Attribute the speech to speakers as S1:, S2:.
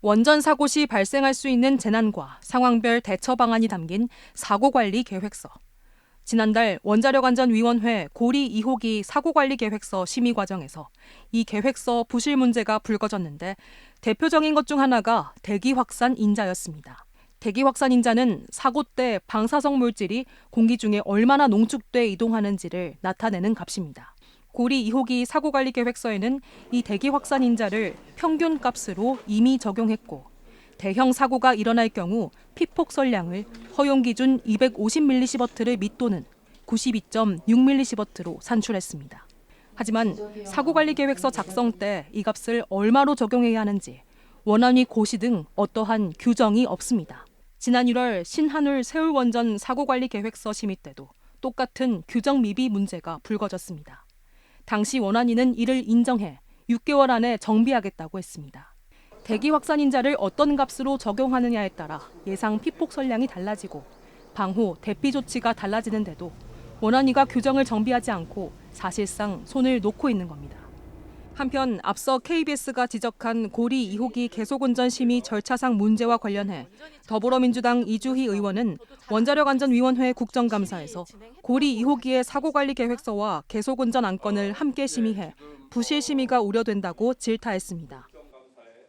S1: 원전 사고 시 발생할 수 있는 재난과 상황별 대처 방안이 담긴 사고 관리 계획서. 지난달 원자력 안전 위원회 고리 2호기 사고 관리 계획서 심의 과정에서 이 계획서 부실 문제가 불거졌는데 대표적인 것 중 하나가 대기 확산 인자였습니다. 대기 확산 인자는 사고 때 방사성 물질이 공기 중에 얼마나 농축돼 이동하는지를 나타내는 값입니다. 고리 2호기 사고 관리 계획서에는 이 대기 확산 인자를 평균 값으로 이미 적용했고 대형 사고가 일어날 경우 피폭 설량을 허용 기준 250mS를 밑도는 92.6mS로 산출했습니다. 하지만 사고 관리 계획서 작성 때 이 값을 얼마로 적용해야 하는지 원안위 고시 등 어떠한 규정이 없습니다. 지난 1월 신한울 세울원전 사고 관리 계획서 심의 때도 똑같은 규정 미비 문제가 불거졌습니다. 당시 원안위는 이를 인정해 6개월 안에 정비하겠다고 했습니다. 대기 확산 인자를 어떤 값으로 적용하느냐에 따라 예상 피폭 설량이 달라지고 방호, 대피 조치가 달라지는데도 원안위가 규정을 정비하지 않고 사실상 손을 놓고 있는 겁니다. 한편 앞서 KBS가 지적한 고리 2호기 계속 운전 심의 절차상 문제와 관련해 더불어민주당 이주희 의원은 원자력 안전위원회 국정감사에서 고리 2호기의 사고관리 계획서와 계속 운전 안건을 함께 심의해 부실 심의가 우려된다고 질타했습니다.